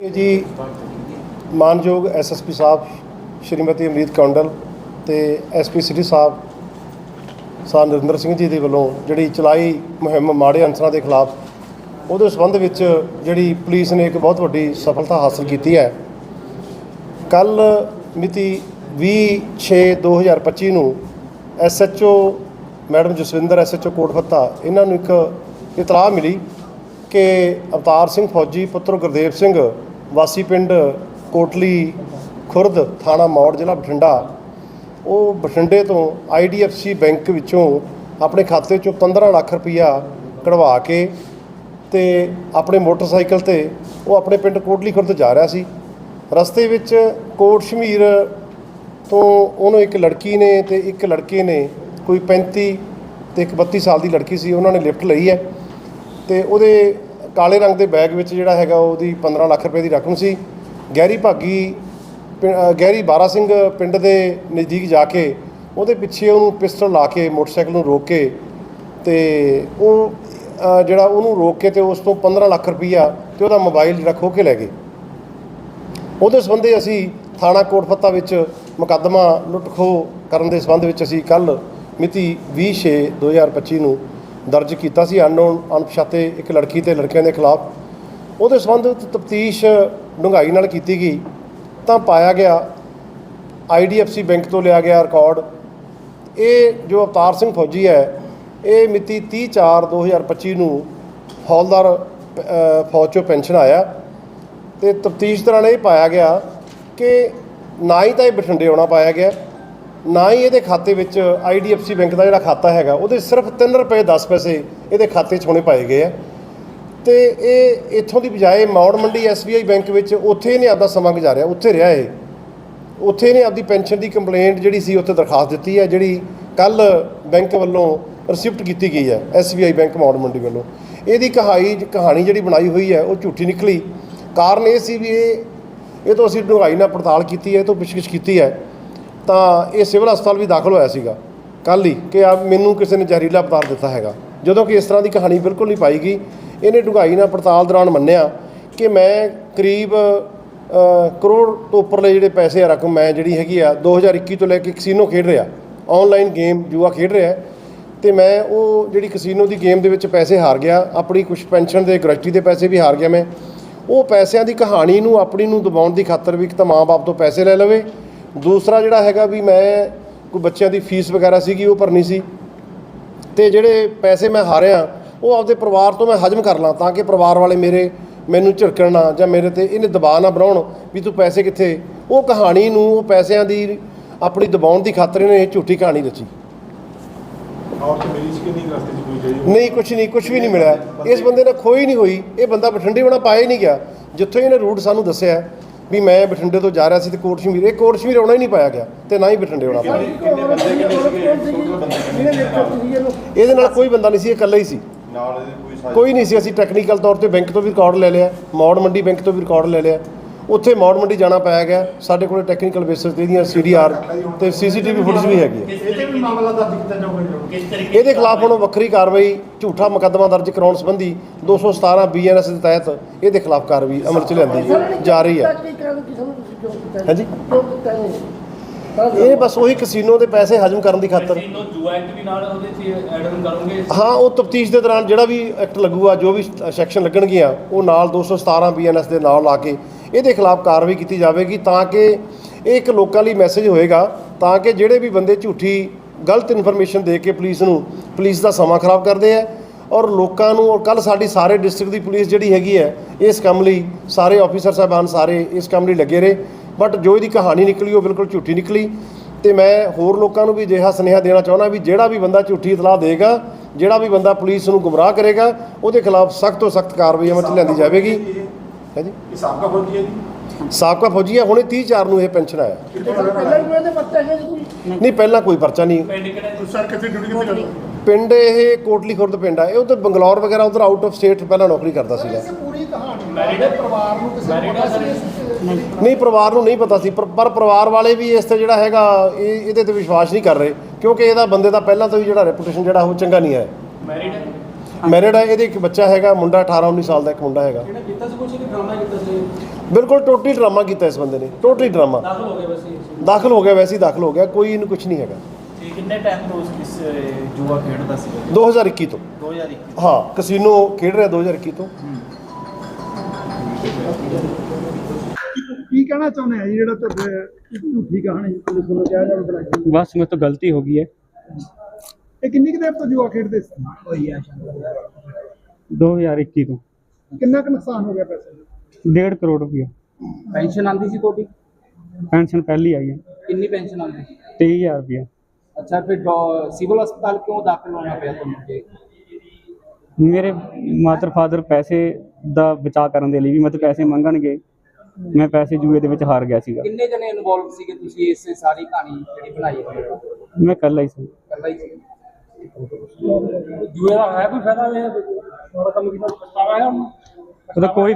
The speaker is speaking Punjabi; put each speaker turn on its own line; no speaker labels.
ਜੀ ਮਾਨਯੋਗ ਐਸਐਸਪੀ ਸਾਹਿਬ, ਸ਼੍ਰੀਮਤੀ ਅਮਰੀਤ ਕੌਂਡਲ ਤੇ ਐਸਪੀ ਸਿਟੀ ਸਾਹਿਬ ਸਾਹ ਨਰਿੰਦਰ ਸਿੰਘ ਜੀ ਦੇ ਵੱਲੋਂ ਜਿਹੜੀ ਚਲਾਈ ਮੁਹਿੰਮ ਮਾੜੇ ਅਨਸਰਾਂ ਦੇ ਖਿਲਾਫ, ਉਹਦੇ ਸੰਬੰਧ ਵਿੱਚ ਜਿਹੜੀ ਪੁਲਿਸ ਨੇ ਇੱਕ ਬਹੁਤ ਵੱਡੀ ਸਫਲਤਾ ਹਾਸਲ ਕੀਤੀ ਹੈ। ਕੱਲ ਮਿਤੀ 20/6/2025 ਨੂੰ SHO madam Jaswinder SHO Kotfatta ਇਹਨਾਂ ਨੂੰ ਇੱਕ ਇਤਲਾਹ ਮਿਲੀ ਕਿ ਅਵਤਾਰ ਸਿੰਘ ਫੌਜੀ ਪੁੱਤਰ ਗੁਰਦੇਵ ਸਿੰਘ ਵਾਸੀ ਪਿੰਡ ਕੋਟਲੀ ਖੁਰਦ ਥਾਣਾ ਮੌੜ, ਜ਼ਿਲ੍ਹਾ ਬਠਿੰਡਾ। ਉਹ ਬਠਿੰਡੇ ਤੋਂ ਆਈਡੀਐਫਸੀ ਬੈਂਕ ਵਿੱਚੋਂ ਆਪਣੇ ਖਾਤੇ ਚੋਂ 15 ਲੱਖ ਰੁਪਈਆ ਕਢਵਾ ਕੇ ਤੇ ਆਪਣੇ ਮੋਟਰਸਾਈਕਲ ਤੇ ਉਹ ਆਪਣੇ ਪਿੰਡ ਕੋਟਲੀ ਖੁਰਦ ਜਾ ਰਿਹਾ ਸੀ। ਰਸਤੇ ਵਿੱਚ ਕੋਟ ਸ਼ਮੀਰ ਤੋਂ ਉਹਨੂੰ ਇੱਕ ਲੜਕੀ ਨੇ ਤੇ ਇੱਕ ਲੜਕੇ ਨੇ, ਕੋਈ 35 ਤੇ ਇੱਕ 32 ਸਾਲ ਦੀ ਲੜਕੀ ਸੀ, ਉਹਨਾਂ ਨੇ ਲਿਫਟ ਲਈ ਹੈ ਤੇ ਉਹਦੇ ਕਾਲੇ ਰੰਗ ਦੇ ਬੈਗ ਵਿੱਚ ਜਿਹੜਾ ਹੈਗਾ ਉਹਦੀ 15 ਲੱਖ ਰੁਪਏ ਦੀ ਰਕਮ ਸੀ। ਗਹਿਰੀ ਭਾਗੀ ਪਿੰ- ਗਹਿਰੀ ਬਾਰਾ ਸਿੰਘ ਪਿੰਡ ਦੇ ਨਜ਼ਦੀਕ ਜਾ ਕੇ ਉਹਦੇ ਪਿੱਛੇ ਉਹਨੂੰ ਪਿਸਟਲ ਲਾ ਕੇ ਮੋਟਰਸਾਈਕਲ ਨੂੰ ਰੋਕ ਕੇ ਤੇ ਉਹ ਜਿਹੜਾ ਉਹਨੂੰ ਰੋਕ ਕੇ ਤੇ ਉਸ ਤੋਂ 15 ਲੱਖ ਰੁਪਈਆ ਤੇ ਉਹਦਾ ਮੋਬਾਈਲ ਜਿਹੜਾ ਖੋਹ ਕੇ ਲੈ ਗਏ। ਉਹਦੇ ਸੰਬੰਧੀ ਅਸੀਂ ਥਾਣਾ ਕੋਟਫੱਤਾ ਵਿੱਚ ਮੁਕੱਦਮਾ ਲੁੱਟ ਖੋਹ ਕਰਨ ਦੇ ਸੰਬੰਧ ਵਿੱਚ ਅਸੀਂ ਕੱਲ ਮਿਤੀ 20/6/2025 ਨੂੰ ਦਰਜ ਕੀਤਾ ਸੀ ਅਨਨੋਨ, ਅਣਪਛਾਤੇ ਇੱਕ ਲੜਕੀ ਤੇ ਲੜਕਿਆਂ ਦੇ ਖਿਲਾਫ। ਉਹਦੇ ਸੰਬੰਧ ਤਫਤੀਸ਼ ਡੂੰਘਾਈ ਨਾਲ ਕੀਤੀ ਗਈ। ਤਾਂ ਪਾਇਆ ਗਿਆ ਆਈਡੀਐਫਸੀ ਬੈਂਕ ਤੋਂ ਲਿਆ ਗਿਆ ਰਿਕਾਰਡ। ਇਹ ਜੋ ਅਵਤਾਰ ਸਿੰਘ ਫੌਜੀ ਹੈ, ਇਹ ਮਿਤੀ 30/4/2025 ਨੂੰ ਹੌਲਦਾਰ ਫੌਜ ਚੋਂ ਪੈਨਸ਼ਨ ਆਇਆ। ਤੇ ਤਫਤੀਸ਼ ਦੌਰਾਨ ਇਹ ਪਾਇਆ ਗਿਆ ਕਿ ਨਾ ਹੀ ਤਾਂ ਇਹ ਬਠਿੰਡੇ ਆਉਣਾ ਪਾਇਆ ਗਿਆ। ਨਾ ਹੀ ਇਹਦੇ ਖਾਤੇ ਵਿੱਚ ਆਈਡੀਐਫਸੀ ਬੈਂਕ ਦਾ ਜਿਹੜਾ ਖਾਤਾ ਹੈਗਾ, ਉਹਦੇ ਸਿਰਫ 3 ਰੁਪਏ 10 ਪੈਸੇ ਇਹਦੇ ਖਾਤੇ 'ਚ ਹੋਣੇ ਪਾਏ ਗਏ ਆ। ਤੇ ਇਹ ਇੱਥੋਂ ਦੀ ਬਜਾਏ ਮੌੜ ਮੰਡੀ ਐਸਬੀਆਈ ਬੈਂਕ ਵਿੱਚ ਉੱਥੇ ਇਹਨੇ ਆਪਦਾ ਸਮਾਂ ਗੁਜ਼ਾਰਿਆ, ਉੱਥੇ ਰਿਹਾ ਇਹ। ਉੱਥੇ ਇਹਨੇ ਆਪਦੀ ਪੈਨਸ਼ਨ ਦੀ ਕੰਪਲੇਂਟ ਜਿਹੜੀ ਸੀ ਉੱਥੇ ਦਰਖਾਸਤ ਦਿੱਤੀ ਹੈ, ਜਿਹੜੀ ਕੱਲ ਬੈਂਕ ਵੱਲੋਂ ਰਿਸਿਪਟ ਕੀਤੀ ਗਈ ਹੈ ਐਸਬੀਆਈ ਬੈਂਕ ਮੌੜ ਮੰਡੀ ਵੱਲੋਂ। ਇਹਦੀ ਕਹਾਣੀ ਕਹਾਣੀ ਜਿਹੜੀ ਬਣਾਈ ਹੋਈ ਹੈ, ਉਹ ਝੂਠੀ ਨਿਕਲੀ। ਕਾਰਨ ਇਹ ਸੀ ਵੀ ਇਹ ਇਹ ਤੋਂ ਅਸੀਂ ਡੂੰਘਾਈ ਨਾਲ ਪੜਤਾਲ ਕੀਤੀ ਹੈ, ਇਹ ਤੋਂ ਪੁੱਛਗਿੱਛ ਕੀਤੀ ਹੈ। ਤਾਂ ਇਹ ਸਿਵਲ ਹਸਪਤਾਲ ਵੀ ਦਾਖਲ ਹੋਇਆ ਸੀਗਾ। ਕੱਲ ਹੀ ਕਿ ਆ ਮੈਨੂੰ ਕਿਸੇ ਨੇ ਜ਼ਹਿਰੀਲਾ ਪਦਾਰਥ ਦਿੱਤਾ ਹੈਗਾ। ਜਦੋਂ ਕਿ ਇਸ ਤਰ੍ਹਾਂ ਦੀ ਕਹਾਣੀ ਬਿਲਕੁਲ ਨਹੀਂ ਪਾਈ ਗਈ। ਇਹਨੇ ਡੂੰਘਾਈ ਨਾਲ ਪੜਤਾਲ ਦੌਰਾਨ ਮੰਨਿਆ ਕਿ ਮੈਂ ਕਰੀਬ ਕਰੋੜ ਤੋਂ ਉੱਪਰਲੇ ਜਿਹੜੇ ਪੈਸੇ ਆ ਰਕਮ ਮੈਂ ਜਿਹੜੀ ਹੈਗੀ ਆ 2021 ਤੋਂ ਲੈ ਕੇ ਕਸੀਨੋ ਖੇਡ ਰਿਹਾ। ਆਨਲਾਈਨ ਗੇਮ ਜੂਆ ਖੇਡ ਰਿਹਾ। ਤੇ ਮੈਂ ਉਹ ਜਿਹੜੀ ਕਸੀਨੋ ਦੀ ਗੇਮ ਦੇ ਵਿੱਚ ਪੈਸੇ ਹਾਰ ਗਿਆ। ਆਪਣੀ ਕੁਝ ਪੈਨਸ਼ਨ ਦੇ ਗ੍ਰੈਚੁਟੀ ਦੇ ਪੈਸੇ ਵੀ ਹਾਰ ਗਿਆ ਮੈਂ। ਉਹ ਪੈਸਿਆਂ ਦੀ ਕਹਾਣੀ ਨੂੰ, ਆਪਣੀ ਨੂੰ ਦਬਾਉਣ ਦੀ ਖਾਤਰ ਵੀ ਇੱਕ ਤਾਂ ਮਾਂ-ਬਾਪ ਤੋਂ ਪੈਸੇ ਲੈ ਲਵੇ। ਦੂਸਰਾ ਜਿਹੜਾ ਹੈਗਾ ਵੀ ਮੈਂ ਕੋਈ ਬੱਚਿਆਂ ਦੀ ਫੀਸ ਵਗੈਰਾ ਸੀਗੀ ਉਹ ਭਰਨੀ ਸੀ। ਤੇ ਜਿਹੜੇ ਪੈਸੇ ਮੈਂ ਹਾਰਿਆ ਉਹ ਆਪਦੇ ਪਰਿਵਾਰ ਤੋਂ ਮੈਂ ਹਜਮ ਕਰ ਲਾਂ ਤਾਂ ਕਿ ਪਰਿਵਾਰ ਵਾਲੇ ਮੇਰੇ ਮੈਨੂੰ ਝਿੜਕਣ ਨਾ ਜਾਂ ਮੇਰੇ ਤੇ ਇਹਨੇ ਦਬਾਅ ਨਾ ਬਣਾਉਣ ਵੀ ਤੂੰ ਪੈਸੇ ਕਿੱਥੇ। ਉਹ ਕਹਾਣੀ ਨੂੰ ਉਹ ਪੈਸਿਆਂ ਦੀ ਆਪਣੀ ਦਬਾਉਣ ਦੀ ਖਾਤਰ ਇਹਨੇ ਇਹ ਝੂਠੀ ਕਹਾਣੀ ਰਚੀ
ਨਹੀਂ ਜਾਈ
ਨਹੀਂ ਕੁਝ ਨਹੀਂ ਕੁਝ ਵੀ ਨਹੀਂ ਮਿਲਿਆ। ਇਸ ਬੰਦੇ ਨਾਲ ਖੋਈ ਨਹੀਂ ਹੋਈ। ਇਹ ਬੰਦਾ ਬਠਿੰਡੇ ਬਣਾ ਪਾਇਆ ਹੀ ਨਹੀਂ ਗਿਆ। ਜਿੱਥੋਂ ਇਹਨੇ ਰੂਟ ਸਾਨੂੰ ਦੱਸਿਆ ਵੀ ਮੈਂ ਬਠਿੰਡੇ ਤੋਂ ਜਾ ਰਿਹਾ ਸੀ ਤੇ ਕੋਟ ਸ਼ਮੀਰ ਇਹ ਕੋਟ ਸ਼ਮੀਰ ਆਉਣਾ ਹੀ ਨਹੀਂ ਪਾਇਆ ਗਿਆ ਤੇ ਨਾ ਹੀ ਬਠਿੰਡੇ ਆਉਣਾ ਪਾਇਆ
ਕਿੰਨੇ ਬੰਦੇ ਕਿੰਨੇ ਸੀਗੇ? ਟੋਟਲ ਬੰਦੇ ਕਿੰਨੇ
ਇਹਦੇ ਨਾਲ ਕੋਈ ਬੰਦਾ ਨਹੀਂ ਸੀ ਇਹ ਇਕੱਲਾ ਹੀ ਸੀ।
ਨਾਲ ਇਹਦੇ ਕੋਈ ਸਾਜ਼ਿਸ਼
ਕੋਈ ਨਹੀਂ ਸੀ ਅਸੀਂ ਟੈਕਨੀਕਲ ਤੌਰ ਤੇ ਬੈਂਕ ਤੋਂ ਵੀ ਰਿਕਾਰਡ ਲੈ ਲਿਆ ਮੌੜ ਮੰਡੀ ਬੈਂਕ ਤੋਂ ਵੀ ਰਿਕਾਰਡ ਲੈ ਲਿਆ। ਉੱਥੇ ਮੌੜ ਮੰਡੀ ਜਾਣਾ ਪਾਇਆ ਗਿਆ। ਸਾਡੇ ਕੋਲ ਟੈਕਨੀਕਲ ਬੇਸਿਸ ਤੇ ਇਹਦੀਆਂ ਸੀਡੀਆਰ ਤੇ ਸੀਸੀਟੀਵੀ ਫੁਟੇਜ ਵੀ ਹੈਗੀ ਹੈ।
ਇਹਦੇ ਵੀ ਮਾਮਲਾ ਦਰਜ ਕੀਤਾ ਜਾਊਗਾ
ਕਿਸ ਤਰੀਕੇ
ਇਹਦੇ ਖਿਲਾਫ ਹੁਣ ਵੱਖਰੀ ਕਾਰਵਾਈ ਝੂਠਾ ਮੁਕੱਦਮਾ ਦਰਜ ਕਰਾਉਣ ਸੰਬੰਧੀ 217 ਬੀਐਨਐਸ ਦੇ ਤਹਿਤ ਇਹਦੇ ਖਿਲਾਫ ਕਾਰਵਾਈ ਅਮਲ ਚ ਲਿਆਂਦੀ ਜਾ ਰਹੀ ਹੈ। ਹਾਂਜੀ। ਇਹ ਬਸ ਉਹੀ ਕਸੀਨੋ ਦੇ ਪੈਸੇ ਹਜਮ ਕਰਨ ਦੀ ਖਾਤਰ।
ਕੈਸੀਨੋ ਜੂਆ ਐਕਟ ਵੀ ਨਾਲ ਉਹਦੇ ਚ ਐਡ ਆਨ ਕਰੋਗੇ।
ਹਾਂ ਉਹ ਤਫਤੀਸ਼ ਦੇ ਦੌਰਾਨ ਜਿਹੜਾ ਵੀ ਐਕਟ ਲੱਗੂਗਾ ਜੋ ਵੀ ਸੈਕਸ਼ਨ ਲੱਗਣਗੀਆਂ ਉਹ ਨਾਲ 217 ਬੀਐਨਐਸ ਦੇ ਨਾਲ ਲਾ ਕੇ ਇਹਦੇ ਖਿਲਾਫ ਕਾਰਵਾਈ ਕੀਤੀ ਜਾਵੇਗੀ ਤਾਂ ਕਿ ਇਹ ਇੱਕ ਲੋਕਾਂ ਲਈ ਮੈਸੇਜ ਹੋਏਗਾ, ਤਾਂ ਕਿ ਜਿਹੜੇ ਵੀ ਬੰਦੇ ਝੂਠੀ ਗਲਤ ਇਨਫੋਰਮੇਸ਼ਨ ਦੇ ਕੇ ਪੁਲਿਸ ਨੂੰ, ਪੁਲਿਸ ਦਾ ਸਮਾਂ ਖਰਾਬ ਕਰਦੇ ਆ ਔਰ ਲੋਕਾਂ ਨੂੰ, ਔਰ ਕੱਲ ਸਾਡੀ ਸਾਰੇ ਡਿਸਟ੍ਰਿਕਟ ਦੀ ਪੁਲਿਸ ਜਿਹੜੀ ਹੈਗੀ ਹੈ, ਇਸ ਕੰਮ ਲਈ ਸਾਰੇ ਆਫੀਸਰ ਸਾਹਿਬਾਨ ਸਾਰੇ ਇਸ ਕੰਮ ਲਈ ਲੱਗੇ ਰਹੇ। ਬਟ ਜੋ ਇਹਦੀ ਕਹਾਣੀ ਨਿਕਲੀ, ਉਹ ਬਿਲਕੁਲ ਝੂਠੀ ਨਿਕਲੀ। ਤੇ ਮੈਂ ਹੋਰ ਲੋਕਾਂ ਨੂੰ ਵੀ ਅਜਿਹਾ ਸੁਨੇਹਾ ਦੇਣਾ ਚਾਹੁੰਦਾ ਵੀ ਜਿਹੜਾ ਵੀ ਬੰਦਾ ਝੂਠੀ ਇਤਲਾਹ ਦੇਗਾ, ਜਿਹੜਾ ਵੀ ਬੰਦਾ ਪੁਲਿਸ ਨੂੰ ਗੁੰਮਰਾਹ ਕਰੇਗਾ, ਉਹਦੇ ਖਿਲਾਫ ਸਖਤ ਤੋਂ ਸਖਤ ਕਾਰਵਾਈ ਅਮਲ ਚ ਲਿਆਂਦੀ ਜਾਵੇਗੀ। ਹੈ ਜੀ
ਇਹ ਸਾਬਕਾ ਫੌਜੀ ਹੈ ਜੀ।
ਸਾਬਕਾ ਫੌਜੀ ਆ ਹੁਣੇ 30 ਚਾਰ ਨੂੰ ਇਹ ਪੈਨਸ਼ਨ ਆਇਆ। ਨਹੀਂ ਪਹਿਲਾਂ ਕੋਈ ਪਰਚਾ ਨਹੀਂ।
ਸਰ ਕਿੱਥੇ ਡਿਊਟੀ ਕਿੱਥੇ ਕਰਦਾ?
ਪਿੰਡ ਇਹ ਕੋਟਲੀ ਖੁਰਦ ਪਿੰਡ ਆ। ਇਹ ਉਧਰ ਬੰਗਲੌਰ ਵਗੈਰਾ ਉਧਰ ਆਊਟ ਆਫ ਸਟੇਟ ਪਹਿਲਾਂ ਨੌਕਰੀ ਕਰਦਾ ਸੀਗਾ।
ਪੂਰੀ ਕਹਾਣੀ
ਮੈਰਿਡ ਪਰਿਵਾਰ ਨੂੰ ਕਿਸੇ ਮੈਰਿਡ ਹੈ
ਨਹੀਂ ਪਰਿਵਾਰ ਨੂੰ ਨਹੀਂ ਪਤਾ ਸੀ ਪਰ ਪਰ ਪਰਿਵਾਰ ਵਾਲੇ ਵੀ ਇਸ ਤੇ ਜਿਹੜਾ ਹੈਗਾ ਇਹ ਇਹਦੇ ਤੇ ਵਿਸ਼ਵਾਸ ਨਹੀਂ ਕਰ ਰਹੇ ਕਿਉਂਕਿ ਇਹਦਾ ਬੰਦੇ ਦਾ ਪਹਿਲਾਂ ਤੋਂ ਹੀ ਜਿਹੜਾ ਰੈਪੂਟੇਸ਼ਨ ਜਿਹੜਾ ਉਹ ਚੰਗਾ ਨਹੀਂ ਹੈ
ਮੈਰਿਡ ਹੈ?
ਮੈਰਿਡ ਹੈ ਇਹਦੇ ਇੱਕ ਬੱਚਾ ਹੈਗਾ ਮੁੰਡਾ 18 19 ਸਾਲ ਦਾ ਇੱਕ ਮੁੰਡਾ ਹੈਗਾ
ਇਹਨੇ ਕੀਤਾ ਸੀ ਕੁਝ ਕਿ ਡਰਾਮਾ ਕੀਤਾ ਸੀ
ਬਿਲਕੁਲ ਟੋਟਲੀ ਡਰਾਮਾ ਕੀਤਾ ਇਸ ਬੰਦੇ ਨੇ ਟੋਟਲੀ ਡਰਾਮਾ
ਦਾਖਲ ਹੋ ਗਏ ਬਸ ਇਹ
ਦਾਖਲ ਹੋ ਗਿਆ ਵੈਸੇ ਹੀ ਦਾਖਲ ਹੋ ਗਿਆ ਕੋਈ ਇਹਨੂੰ ਕੁਝ ਨਹੀਂ ਹੈਗਾ
ਤੇ ਕਿੰਨੇ ਟਾਈਮ ਤੋਂ ਉਸ ਕਿਸ ਜੂਆ ਖੇਡਦਾ ਸੀ
2021 ਤੋਂ
2021
ਹਾਂ ਕਸੀਨੋ ਖੇਡ ਰਿਹਾ 2021 ਤੋਂ
ਕੀ ਕਹਿਣਾ ਚਾਹੁੰਦੇ ਆ ਜੀ ਜਿਹੜਾ ਤੁਹਾਡੇ ਇੱਕ ਝੂਠੀ ਕਹਾਣੀ ਪੁਲਿਸ ਵੱਲੋਂ ਕਿਹਾ ਜਾ ਰਿਹਾ
बस मेरे तो गलती हो गई है
ਇਹ ਕਿੰਨੀ ਕੁ ਦੇਰ ਤੋਂ ਜੂਆ ਖੇਡਦੇ ਸੀ?
ਹੋਈ ਆ 2021 ਤੋਂ।
ਕਿੰਨਾ ਕੁ ਨੁਕਸਾਨ ਹੋ ਗਿਆ ਪੈਸੇ ਦਾ?
1.5 ਕਰੋੜ ਰੁਪਇਆ।
ਪੈਨਸ਼ਨ ਆਂਦੀ ਸੀ ਤੁਹਾਡੀ?
ਪੈਨਸ਼ਨ ਪਹਿਲੀ ਆਈ ਹੈ।
ਕਿੰਨੀ ਪੈਨਸ਼ਨ ਆਉਂਦੀ ਸੀ?
23000 ਰੁਪਇਆ।
ਅੱਛਾ ਫਿਰ ਸਿਵਲ ਹਸਪਤਾਲ ਕਿਉਂ ਦਾਖਲ ਹੋਣਾ ਪਿਆ ਤੁਹਾਨੂੰ ਜੀ
ਮੇਰੇ ਮਾਤਰ ਫਾਦਰ ਪੈਸੇ ਦਾ ਬਚਾ ਕਰਨ ਦੇ ਲਈ ਵੀ ਮਤਲਬ ਪੈਸੇ ਮੰਗਣਗੇ। ਮੈਂ ਪੈਸੇ ਜੂਏ ਦੇ ਵਿੱਚ ਹਾਰ ਗਿਆ ਸੀਗਾ।
ਕਿੰਨੇ ਜਣੇ ਇਨਵੋਲਵ ਸੀਗੇ ਤੁਸੀਂ ਇਸ ਸਾਰੀ ਕਹਾਣੀ ਜਿਹੜੀ ਬਣਾਈ ਹੋਈ ਹੈ?
ਮੈਂ ਇਕੱਲਾ ਹੀ ਸੀ।
ਕੱਲਾ ਹੀ ਸੀ।
ਜੂਏ ਦਾ ਹੈ ਕੋਈ ਫਾਇਦਾ ਨਹੀਂ ਥੋੜਾ ਕੰਮ ਕੀਤਾ ਪਛਤਾਵਾ ਹੈ ਉਹਨੂੰ
ਉਹਦਾ ਕੋਈ